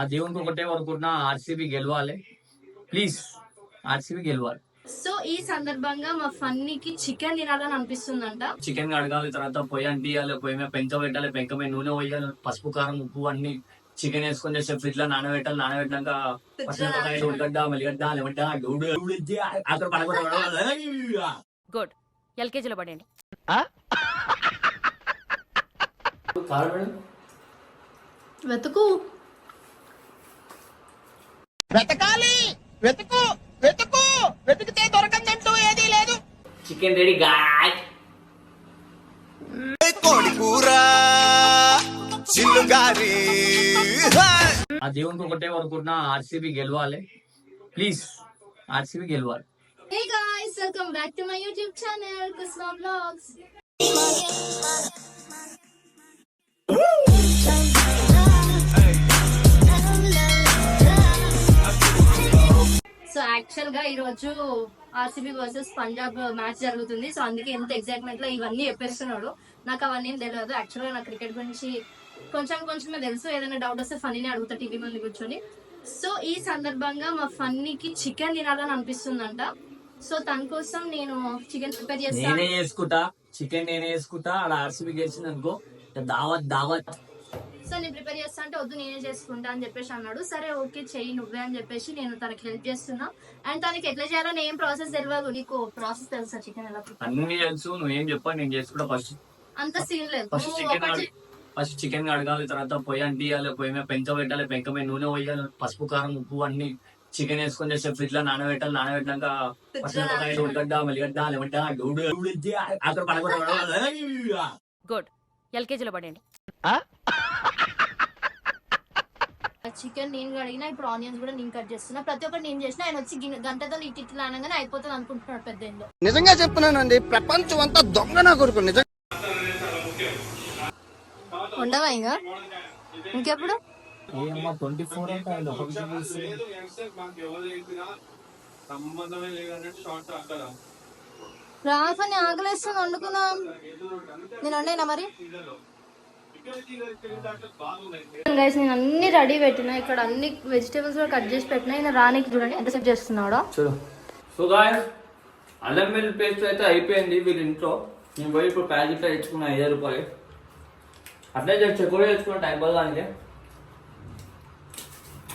ఆ దేవునికి ఒకటే కోరుకుంటున్నా ఆర్సీబీ గెలవాలి. ప్లీజ్ ఆర్సీబీ గెలవాలి. సో ఈ సందర్భంగా మా ఫన్నీకి చికెన్ తినాలని అనిపిస్తుందంట. చికెన్ కడగాలి తర్వాత పొయ్యి అంటియాలి పొయ్యి మీద పెంక పెట్టాలి పెంక మీద నూనె పోయాలి పసుపు కారం ఉప్పు అన్ని చికెన్ వేసుకొని చేస్తే ఫ్రిడ్జ్లో నానబెట్టాలి నానబెట్టినాక పచ్చిమిరపకాయ ఉల్లిగడ్డ మెల్లిగడ్డ లెమడ్డ గౌడు అక్కడ పడకూడదు గుడ్. ఎల్కేజీలో పడండి కారం వెతుకు. వెతకాలి వెతుకు వెతుకు వెతికితే దొరకందంటూ ఏదీ లేదు. చికెన్ రెడీ గాయ్ కోడి కూర చిల్లుగారి ఆ దేవునికి ఒకటే కోరుకుంటున్నా ఆర్సీబీ గెలవాలి. ప్లీజ్ ఆర్సీబీ గెలవాలి. Hey guys welcome back to my YouTube channel Kusma blogs యాక్చువల్గా ఈ రోజు ఆర్సీబీ వర్సెస్ పంజాబ్ మ్యాచ్ జరుగుతుంది. సో అందుకే ఎంత ఎగ్జైట్మెంట్లో ఇవన్నీ చెప్పేస్తున్నాడు. నాకు అవన్నీ ఏం తెలియదు యాక్చువల్గా నాకు క్రికెట్ గురించి కొంచెం కొంచెమే తెలుసు. ఏదైనా డౌట్ వస్తే ఫన్నీని అడుగుతా టీవీ ముందు కూర్చొని. సో ఈ సందర్భంగా మా ఫన్నీకి చికెన్ తినాలని అనిపిస్తుందంట. సో తన కోసం నేను చికెన్ ప్రిపేర్ చేస్తాను నేనే చేసుకుంటా. చికెన్ నేనే చేసుకుంటా. అలా ఆర్సీబీ గెలిచింది అనుకో దావత్ దావత్. సో నేను ప్రిపేర్ చేస్తా అంటే వద్దు నేనే చేసుకుంటా అని చెప్పేసి అన్నాడు. సరే ఓకే చెయ్యి నువ్వే అని చెప్పేసి నేను తనకి హెల్ప్ చేస్తున్నా. అండ్ తనకి ఎట్లా చేయాలో నేను ఏం ప్రాసెస్ తెలియదు నీకు ప్రాసెస్ తెలుసా చికెన్ ఎలా అన్ని తెలుసు నువ్వేం చెప్పా నేను చేసుకుంటా ఫస్ట్ అంత సీన్ లేదు. ఫస్ట్ చికెన్ ఫస్ట్ చికెన్ కడగాలి తర్వాత పొయ్యి అంటియాలి పొయ్యి మీద పెంక పెట్టాలి పెంక మీద నూనె పోయాలి పసుపు కారం ఉప్పు అన్ని చికెన్ వేసుకొని చేస్తే ఫ్రిడ్జ్లో నానబెట్టాలి ఉల్లిగడ్డ మెల్లిగడ్డ లెమడ్డ గౌడు అక్కడ గుడ్. ఎల్కేజీలో పడండి చికెన్ నేను కడిగినా ఇప్పుడు ఆనియన్స్ కూడా నేను కట్ చేస్తున్నా. ప్రతి ఒక్కటి నేను చేసిన ఆయన వచ్చి గంటతో ఇటు ఇట్లా అనగానే అయిపోతుంది అనుకుంటున్నాడు పెద్ద ఏందో. నిజంగా చెప్తున్నానండి ప్రపంచం అంతా దొంగ నా కొడుకు నిజంగా. ఉండవా ఇంకా? ఇంకెప్పుడు? అక్కడ రాఫని ఆకలేస్తుంది వండుకుందాం. నేను వండేనా మరి? గైస్ నేను అన్ని రెడీ పెట్టిన. ఇక్కడ అన్ని వెజిటేబుల్స్ కూడా కట్ చేసి పెట్టిన. ఈయన రానికి చూడండి ఎంతసేపు చేస్తున్నాడో. చూడు. సో గాయస్ అల్లం వెల్లుల్లి పేస్ట్ అయితే అయిపోయింది వీళ్ళ ఇంట్లో. నేను పోయి ఇప్పుడు ప్యాకెట్ తెచ్చుకున్నా ఐదు రూపాయలు. అట్లే చేసి చెక్కుడు తెచ్చుకున్న టైం పాస్ దానికి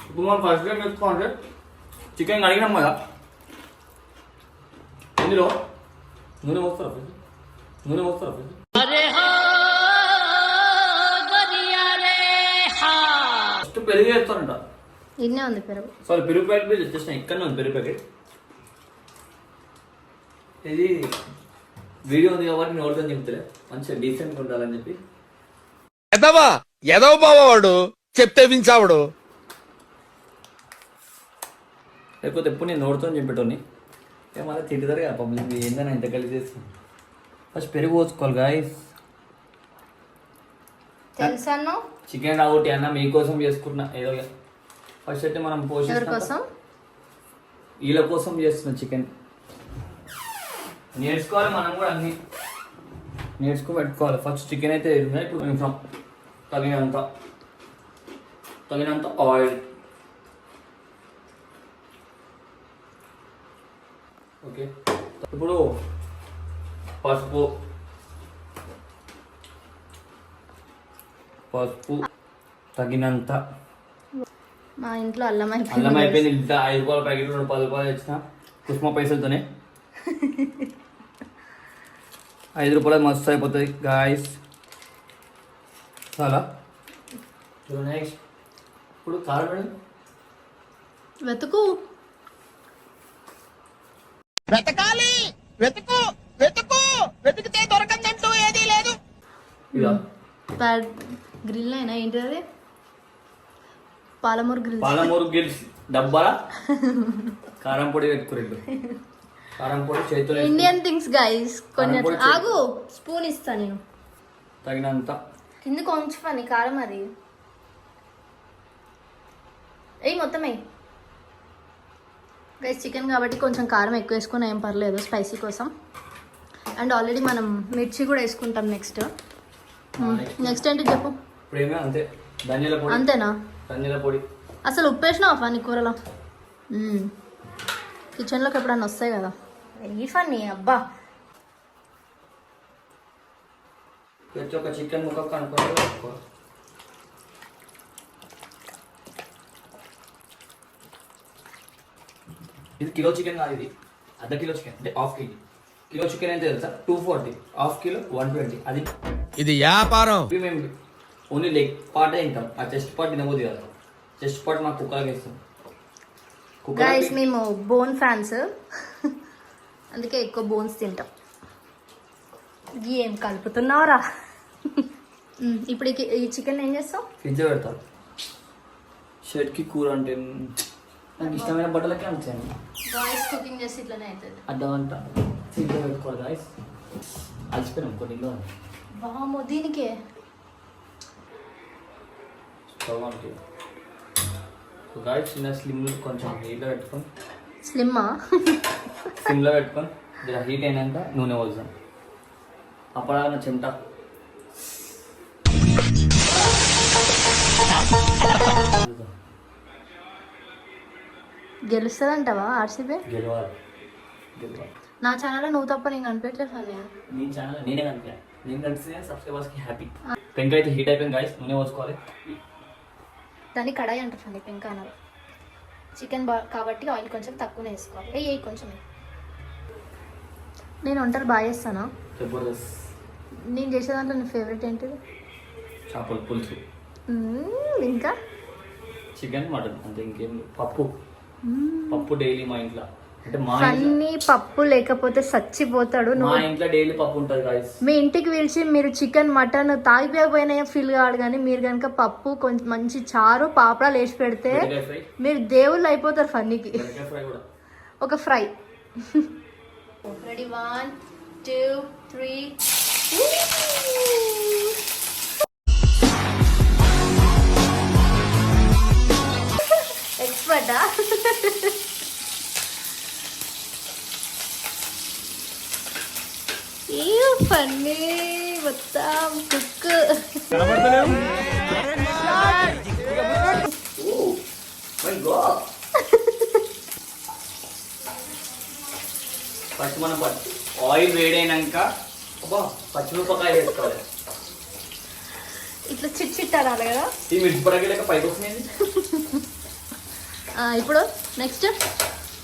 ఇప్పుడు మనం ఫస్ట్ టైం తెచ్చుకోండి చికెన్ కడిగినాం కదా. ఇందులో నూనె పోస్తారా ఫ్రెండ్స్? నూనె పోస్తారా పెరుగు వేస్తారంట ఇన్నే ఉంది పెరుగు. సారీ పెరుగు ప్యాకెట్ మీద తెచ్చేసిన ఇక్కడ ఉంది పెరుగు ప్యాకెట్. ఇది వీడియో ఉంది కాబట్టి నేను ఒకటి చెప్తలే. మంచిగా డీసెంట్గా ఉండాలని చెప్పి. ఎదవా? ఎదవ బావాడు చెప్తే వించావుడు. లేకపోతే ఎప్పుడు నేను నోడుతో చెప్పేటోని ఏమన్నా తింటారు కదా పబ్లిక్ ఏందని ఎంత కలిసి చేస్తాను ఫస్ట్ పెరుగు పోసుకోవాలి గాయస్ తెలుసాను చికెన్ రాగొట్టి అన్న మీకోసం చేసుకుంటున్నా ఏదో ఫస్ట్ అయితే మనం కోసం? వీళ్ళ కోసం చేస్తున్నా చికెన్. నేర్చుకోవాలి మనం కూడా అన్ని. నేర్చుకో పెట్టుకోవాలి. ఫస్ట్ చికెన్ అయితే ఇప్పుడు కొంచెం తగినంత. తగినంత ఆయిల్. ఓకే. ఇప్పుడు పసుపు. పసుపు తగినంత. మా ఇంట్లో అల్లం అల్లం అయిపోయింది. అయిపోయింది ఇంత ఐదు రూపాయల ప్యాకెట్ రెండు పది రూపాయలు తెచ్చిన. కుసుమ పైసలతోనే. ఐదు రూపాయలు మస్తు అయిపోతుంది. గాయస్ చాలా. నెక్స్ట్ ఇప్పుడు కారం వెతుకు. వెతకాలి. వెతుకు. వెతుకు. వెతికితే దొరకందంటూ ఏదీ లేదు. ఇదా గ్రిల్ అయినా ఏంటి అది పాలమూరు గ్రిల్ పాలమూరు గిల్స్ డబ్బా? కారం పొడి పెట్టుకోలేదు కారం పొడి చేతులు ఇండియన్ థింగ్స్ గైస్ కొన్ని ఆగు స్పూన్ ఇస్తా నేను. తగినంత. కింద కొంచెం పని కారం అది. ఏయ్ మొత్తం అయ్యి గైస్ చికెన్ కాబట్టి కొంచెం కారం ఎక్కువ వేసుకుని ఏం పర్లేదు స్పైసీ కోసం. అండ్ ఆల్రెడీ మనం మిర్చి కూడా వేసుకుంటాం నెక్స్ట్ నెక్స్ట్ ఏంటి చెప్పు? ఇప్పుడు ఏమే అంతే. ధనియాల పొడి. అంతేనా? ధనియాల పొడి. అసలు ఉప్పేసినావా ఫన్నీ కూరలో. కిచెన్లోకి ఎప్పుడన్నా వస్తాయి కదా? ఈ ఫన్నీ అబ్బా. ప్రతి ఒక్క చికెన్ ముక్క ఇది కిలో చికెన్ కాదు ఇది. అర్ధ కిలో చికెన్ అంటే హాఫ్ కేజీ. కిలో చికెన్ ఎంత తెలుసా? Two forty. Half kilo one twenty. అది ఇది వ్యాపారం. మేము ఓన్లీ లెగ్ పార్టే తింటాం. ఆ చెస్ట్ పార్ట్ తినబోదు కదా. చెస్ట్ పార్ట్ మాకు కుక్కలకి ఇస్తాం గైస్ మేము బోన్ ఫ్యాన్స్ అందుకే ఎక్కువ బోన్స్ తింటాం. ఏం కలుపుతున్నావురా. ఇప్పుడు ఈ చికెన్ ఏం చేస్తావు? ఫ్రిడ్జ్ పెడతారు షర్ట్కి కూర అంటే నాకు ఇష్టమైన బట్టలకే అంచాను బాయ్స్ కుకింగ్ చేసి ఇట్లనే అవుతుంది. అర్థమంట ఫ్రిడ్జ్ పెట్టుకోవాలి గాయస్ అలసిపోయినాం కొన్ని బామో దీనికే? స్టవ్ అంటే గాయస్ చిన్న స్లిమ్ కొంచెం హీట్లో పెట్టుకొని. స్లిమ్మా? సిమ్లో పెట్టుకొని జర హీట్ అయినాక నూనె పోసాం అప్పటిదాకా చెమట. గెలుస్తుందంటావా ఆర్సీబీ? గెలవాలి. గెలవాలి. నా ఛానల్లో నువ్వు తప్ప నేను కనిపెట్టలేదు ఫనీ నీ ఛానల్ నేనే కనిపా నేను కలిసి సబ్స్క్రైబర్స్కి హ్యాపీ పెంక అయితే హీట్ అయిపోయింది గాయస్ నూనె పోసుకోవాలి. దాన్ని కడాయి అంటారు ఫనీ పెంక అన్నారు. చికెన్ బా కాబట్టి ఆయిల్ కొంచెం తక్కువనే వేసుకోవాలి. ఏ ఏ కొంచెం. నేను వంటలు బాగా చేస్తానా? నేను చేసే దాంట్లో నీ ఫేవరెట్ ఏంటిది? చేపల పులుసు. ఇంకా? చికెన్ మటన్ అంతే ఇంకేం. పప్పు. పప్పు డైలీ మా ఇంట్లో. ఫన్నీ పప్పు లేకపోతే చచ్చిపోతాడు మా నువ్వు ఇంట్లో డైలీ పప్పు ఉంటుంది గాయస్ మీ ఇంటికి పిలిచి మీరు చికెన్ మటన్ తాగిపోయిపోయినా ఫీల్ కాదు కానీ మీరు కనుక పప్పు కొంచెం మంచి చారు పాపడాలు వేసి పెడితే మీరు దేవుళ్ళు అయిపోతారు ఫన్నీకి ఒక fry. Ready one two three ఎక్స్పర్టా ఏ ఫన్నీ మొత్తం ఫస్ట్ మనం ఆయిల్ వేడైనాక అబ్బా పచ్చిమిరపకాయ వేసుకోవాలి. ఇట్లా చిట్ చిట్ అనాలి కదా? ఈ మిర్చి పైకి వస్తుంది ఇప్పుడు నెక్స్ట్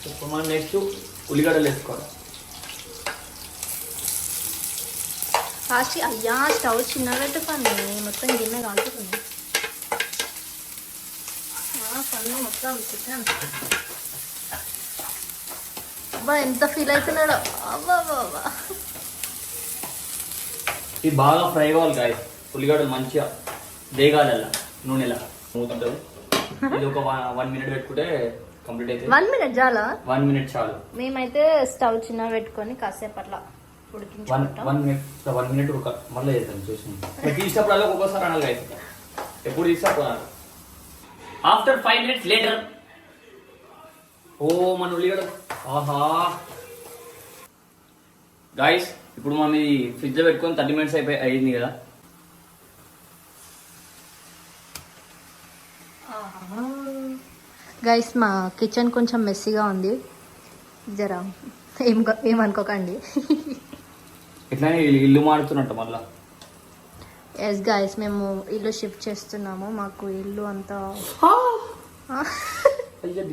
ఇప్పుడు మనం నెక్స్ట్ ఉల్లిగడ్డలు వేసుకోవాలి. ఫాస్ట్ అయ్యా స్టవ్ చిన్న పెట్టుకోండి. మొత్తం గిన్నె కాలుతుంది పన్ను మొత్తం చికెన్ అబ్బా ఎంత ఫీల్ అవుతున్నాడో. అబ్బా ఇది బాగా ఫ్రై కావాలి గాయ ఉల్లిగడ్డలు మంచిగా దేగాలల్లా నూనెలా. ఇది ఒక వన్ మినిట్ పెట్టుకుంటే కంప్లీట్ అయితే వన్ మినిట్ చాలా? వన్ మినిట్ చాలు. మేమైతే స్టవ్ చిన్న పెట్టుకొని కాసేపు అట్లా one one minute one minute ఒక మళ్ళీ చేద్దాం చూసి. తీసినప్పుడల్లా ఒక్కొక్కసారి అనాలి guys. ఎప్పుడు తీసా ఆఫ్టర్ ఫైవ్ మినిట్స్ లేటర్ ఓ మన ఉల్లిగడ్డ. ఆహా. గాయస్ ఇప్పుడు మనం ఇది ఫ్రిడ్జ్ పెట్టుకొని థర్టీ మినిట్స్ అయిపోయి అయింది కదా. గైస్ మా కిచెన్ కొంచెం మెస్సీగా ఉంది. జరా ఏం ఏమనుకోకండి ఇట్లానే ఇల్లు- ఇల్లు మారుతున్నట్టు మళ్ళా? ఎస్ గైస్ మేము ఇల్లు షిఫ్ట్ చేస్తున్నాము. మాకు ఇల్లు అంతా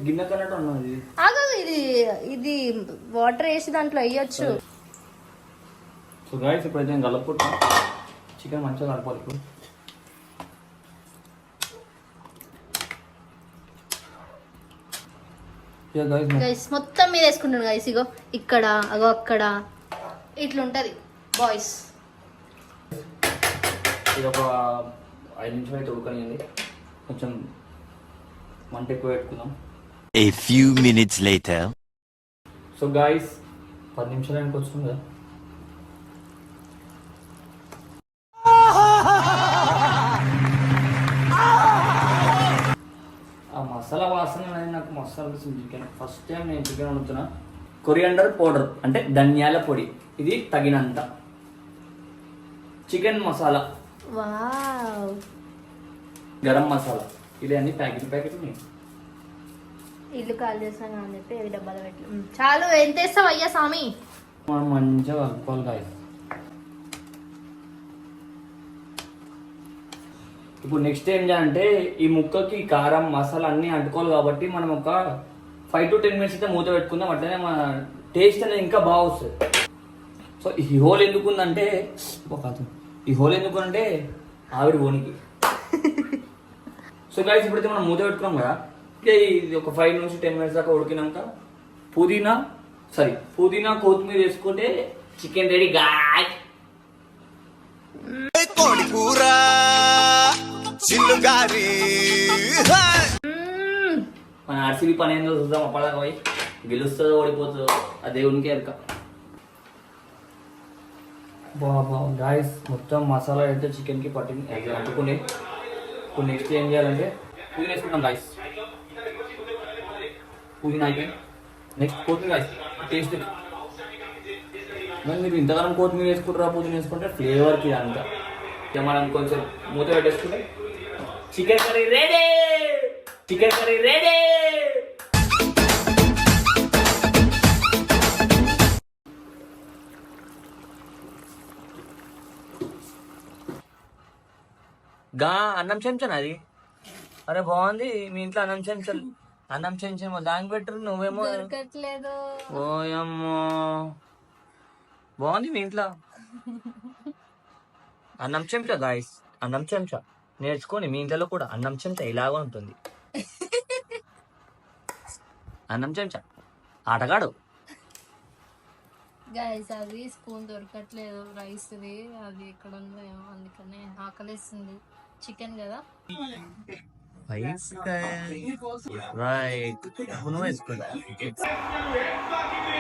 గిన్నె కన్నట్టు ఉన్నది ఆగు ఇది ఇది వాటర్ వేసి దాంట్లో వేయచ్చు. సో గాయస్ ఇప్పుడు అయితే కలుపుకుంటా. చికెన్ మంచిగా కలపాలి ఇప్పుడు. గైస్ మొత్తం మీద వేసుకుంటాను గైస్ ఇగో. ఇక్కడ అగో అక్కడ. ఇట్లుంటది. బాయ్స్. ఇది ఒక ఐదు నిమిషాలు అయితే ఉడకనియండి. కొంచెం మంట ఎక్కువ పెట్టుకుందాం. A few minutes later. So guys పది నిమిషాలు వెనక వస్తుంది కదా. ఆ మసాలా వాసన అనేది నాకు మసాలా అనిపిస్తుంది చికెన్ ఫస్ట్ టైం నేను చికెన్ వండుతున్నా. కొరియాండర్ పౌడర్ అంటే ధనియాల పొడి. ఇది తగినంత. చికెన్ మసాలా. వావ్. గరం మసాలా. ఇది అన్ని ప్యాకెట్ ప్యాకెట్ ఉన్నాయి. ఇల్లు కాల్ చేస్తాను అని చెప్పి ఏవి డబ్బాలు పెట్టి చాలు ఎంత వేస్తావు అయ్యా స్వామి? మనం మంచిగా కలుపుకోవాలి గాయస్ ఇప్పుడు నెక్స్ట్ ఏం చేయాలంటే ఈ ముక్కకి కారం మసాలా అన్నీ అంటుకోవాలి కాబట్టి మనం ఒక ఫైవ్ టు టెన్ మినిట్స్ అయితే మూత పెట్టుకుందాం. అట్లనే మన టేస్ట్ అనేది ఇంకా బాగా వస్తుంది. సో ఈ హోల్ ఎందుకు ఉందంటే ఓ కాదు. ఈ హోల్ ఎందుకు అంటే ఆవిరి పోనికి సో గైస్ ఇప్పుడైతే మనం మూత పెట్టుకున్నాం కదా. ఇక ఇది ఒక ఫైవ్ నుంచి టెన్ మినిట్స్ దాకా ఉడికినాక పుదీనా సారీ పుదీనా కొత్తిమీర వేసుకుంటే చికెన్ రెడీ గాయ్ కోడి కూర? చిల్లుగారి. మన ఆర్సీబీ పని ఏందో చూద్దాం అప్పటిదాకా పోయి. గెలుస్తుందో ఓడిపోతుందో. ఆ దేవునికి ఎరక గాయస్ మొత్తం మసాలా అయితే చికెన్కి పట్టింది. అది అంటుకుని ఇప్పుడు నెక్స్ట్ ఏం చేయాలంటే పుదీనా వేసుకుంటాం గాయస్ పుదీనా అయిపోయింది. నెక్స్ట్ కొత్తిమీర గాయస్ టేస్ట్ మరి మీరు ఇంతకాలం కొత్తిమీర వేసుకుంటారా పుదీనా వేసుకుంటే ఫ్లేవర్కి అంత. ఇక మనం కొంచెం మూత పెట్టేసుకుంటే. Chicken curry ready chicken curry ready గా అన్నం చెంచా అది? అరే బాగుంది మీ ఇంట్లో అన్నం చెంచలు అన్నం చెంచేమో దానికి పెట్టరు నువ్వేమో ఓయమ్మో. బాగుంది మీ ఇంట్లో? అన్నం చెంచా గాయస్ అన్నం చెంచా. నేర్చుకోండి మీ ఇంట్లో కూడా అన్నం చెంచా ఇలాగ ఉంటుంది. అన్నం చెంచా ఆటగాడు. గైస్ అది స్పూన్ దొరకట్లేదు రైస్ది అది ఎక్కడ ఉందో ఏమో అందుకనే ఆకలిస్తుంది. చికెన్ కదా?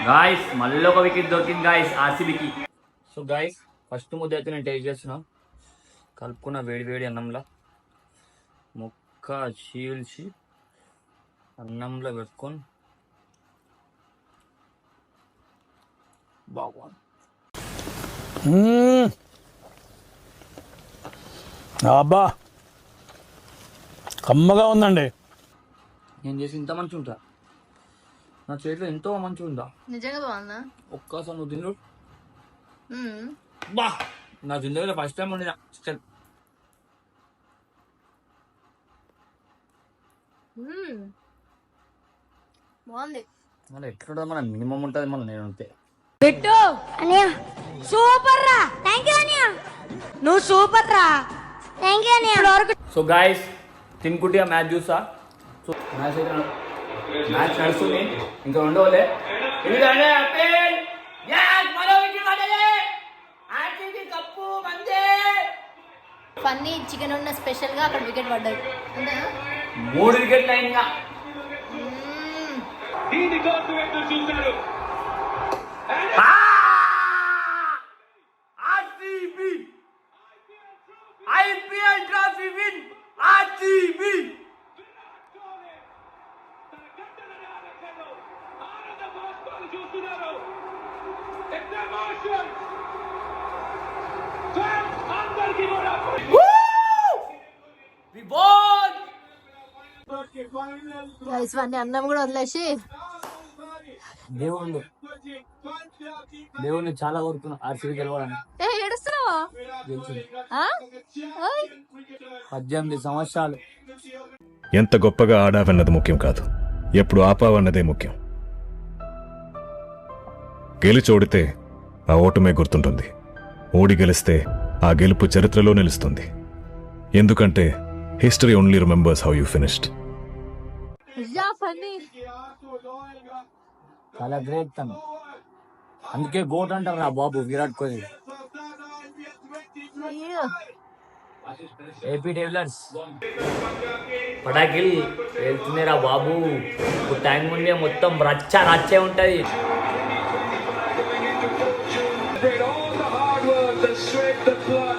గాయస్ మళ్ళీ ఒక వికెట్ దొరికింది గాయస్ ఆర్సీబీకి. సో గాయస్ ఫస్ట్ ముద్ద అయితే నేను టేస్ట్ చేస్తున్నా. కలుపుకున్న వేడి వేడి అన్నంలో. ముక్క చీల్చి అన్నంలో పెట్టుకొని బాగుంది. అబ్బా. కమ్మగా ఉందండి. నేను చేసి ఇంత మంచిగా ఉంటా. నా చేతిలో ఎంతో మంచిగా ఉందా? నిజంగా బాగుందా? ఒక్కసారి నువ్వు తిను. బా. నా జిందగీలో ఫస్ట్ టైం ఉండిన చికెన్. బాగుంది. మళ్ళీ ఎట్లుంటుంది? మన మినిమం ఉంటుంది మళ్ళీ నేను అంతే బిట్టు అనియా. సూపర్ రా. థ్యాంక్ యూ అనియా. నువ్వు సూపర్ రా. థ్యాంక్ యూ అనియా. వరకు సో గాయస్ తినుకుంటే మ్యాచ్ చూసా? సో మ్యాచ్ మ్యాచ్ నడుస్తుంది. ఇంకా ఉండవలే. ఎందుకంటే అప్పేల్ yes, మరో వికెట్ పడ్డది. RCB కప్పు మందే. ఫన్నీ చికెన్ ఉన్న స్పెషల్గా అక్కడ వికెట్ పడ్డది మూడు వికెట్లు అయిందా మ్మ్. దీని కోసం వాడిని అన్నం కూడా వదిలేసి. దేవుడు దేవుడిని చాలా కోరుకున్నా ఆర్సీబీ గెలవాలని ఏ ఏడుస్తున్నావా గెలిచింది. ఆ? పద్దెనిమిది సంవత్సరాలు. ఎంత గొప్పగా ఆడావన్నది ముఖ్యం కాదు. ఎప్పుడు ఆపావన్నదే ముఖ్యం. గెలిచోడితే ఆ ఓటమే గుర్తుంటుంది. ఓడి గెలిస్తే ఆ గెలుపు చరిత్రలో నిలుస్తుంది. ఎందుకంటే history only remembers how you finished చాలా గ్రేట్ తను. అందుకే గోట్ అంటారు నా బాబు Virat Kohli. A B de Villiers పటాకిల్ వెళ్తున్నారా బాబు. ఇప్పుడు టైం ఉండే మొత్తం రచ్చ రచ్చే ఉంటది. Celebrate all the hard work, the sweat, the blood,